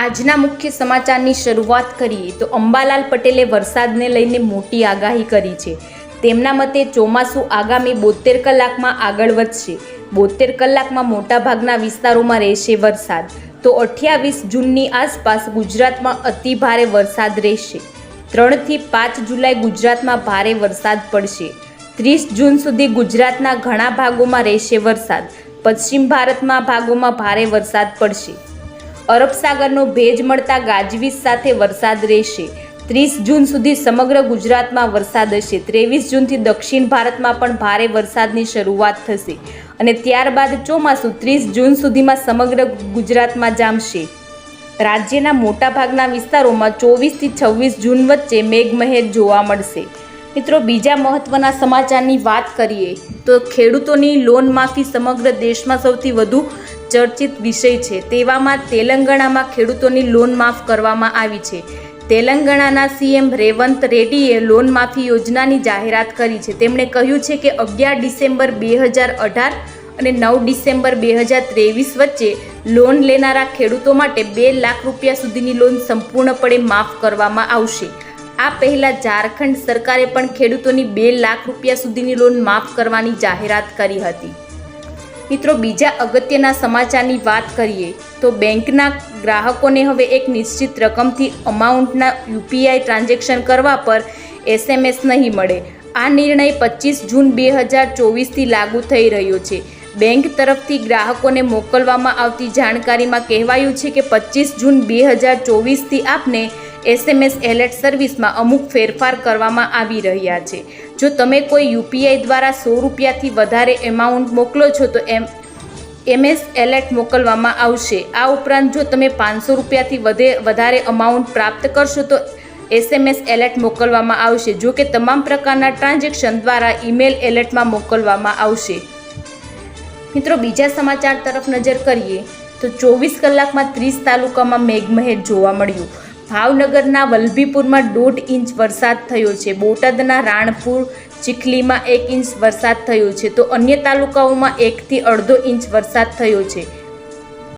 આજના મુખ્ય સમાચારની શરૂઆત કરીએ તો અંબાલાલ પટેલે વરસાદને લઈને મોટી આગાહી કરી છે. તેમના મતે ચોમાસું આગામી બોતેર કલાકમાં આગળ વધશે. બોતેર કલાકમાં મોટાભાગના વિસ્તારોમાં રહેશે વરસાદ. તો અઠ્યાવીસ જૂનની આસપાસ ગુજરાતમાં અતિ ભારે વરસાદ રહેશે. ત્રણથી પાંચ જુલાઈ ગુજરાતમાં ભારે વરસાદ પડશે. ત્રીસ જૂન સુધી ગુજરાતના ઘણા ભાગોમાં રહેશે વરસાદ. પશ્ચિમ ભારતમાં ભાગોમાં ભારે વરસાદ પડશે. અરબ સાગરનો ભેજ મળતા ગાજવીજ સાથે વરસાદ રહેશે. ત્રીસ જૂન સુધી સમગ્ર ગુજરાતમાં વરસાદ હશે. ત્રેવીસ જૂનથી દક્ષિણ ભારતમાં પણ ભારે વરસાદની શરૂઆત થશે અને ત્યારબાદ ચોમાસું ત્રીસ જૂન સુધીમાં સમગ્ર ગુજરાતમાં જામશે. રાજ્યના મોટાભાગના વિસ્તારોમાં ચોવીસથી છવ્વીસ જૂન વચ્ચે મેઘમહેર જોવા મળશે. મિત્રો, બીજા મહત્વના સમાચારની વાત કરીએ તો ખેડૂતોની લોન માફી સમગ્ર દેશમાં સૌથી વધુ ચર્ચિત વિષય છે. તેવામાં તેલંગાણામાં ખેડૂતોની લોન માફ કરવામાં આવી છે. તેલંગાણાના સીએમ રેવંત રેડ્ડીએ લોન માફી યોજનાની જાહેરાત કરી છે. તેમણે કહ્યું છે કે અગિયાર ડિસેમ્બર બે હજાર અઢાર અને નવ ડિસેમ્બર બે હજાર ત્રેવીસ વચ્ચે લોન લેનારા ખેડૂતો માટે બે લાખ રૂપિયા સુધીની લોન સંપૂર્ણપણે માફ કરવામાં આવશે. આ પહેલાં ઝારખંડ સરકારે પણ ખેડૂતોની બે લાખ રૂપિયા સુધીની લોન માફ કરવાની જાહેરાત કરી હતી. મિત્રો, બીજા અગત્યના સમાચારની વાત કરીએ તો બેંકના ગ્રાહકોને હવે એક નિશ્ચિત રકમથી અમાઉન્ટના યુપીઆઈ ટ્રાન્ઝેક્શન કરવા પર એસએમએસ નહીં મળે. આ નિર્ણય પચીસ જૂન બે હજાર ચોવીસથી લાગુ થઈ રહ્યો છે. બેંક તરફથી ગ્રાહકોને મોકલવામાં આવતી જાણકારીમાં કહેવાયું છે કે પચીસ જૂન બે હજાર ચોવીસથી આપને એસએમએસ એલર્ટ સર્વિસમાં અમુક ફેરફાર કરવામાં આવી રહ્યા છે. જો તમે કોઈ યુપીઆઈ દ્વારા સો રૂપિયાથી વધારે એમાઉન્ટ મોકલો છો, તો એમ, એમએસ એલર્ટ મોકલવામાં આવશે. આ ઉપરાંત જો તમે પાંચસો રૂપિયાથી વધે, વધારે અમાઉન્ટ પ્રાપ્ત કરશો, તો એસએમએસ એલર્ટ મોકલવામાં આવશે. જો કે તમામ પ્રકારના ટ્રાન્ઝેક્શન દ્વારા ઈમેલ એલર્ટમાં મોકલવામાં આવશે. મિત્રો, બીજા સમાચાર તરફ નજર કરીએ, તો ચોવીસ કલાકમાં ત્રીસ તાલુકામાં મેઘમહેર જોવા મળ્યું. ભાવનગરના વલભીપુરમાં દોઢ ઇંચ વરસાદ થયો છે. બોટાદના રાણપુર, ચીખલીમાં એક ઇંચ વરસાદ થયો છે. તો અન્ય તાલુકાઓમાં એકથી અડધો ઇંચ વરસાદ થયો છે.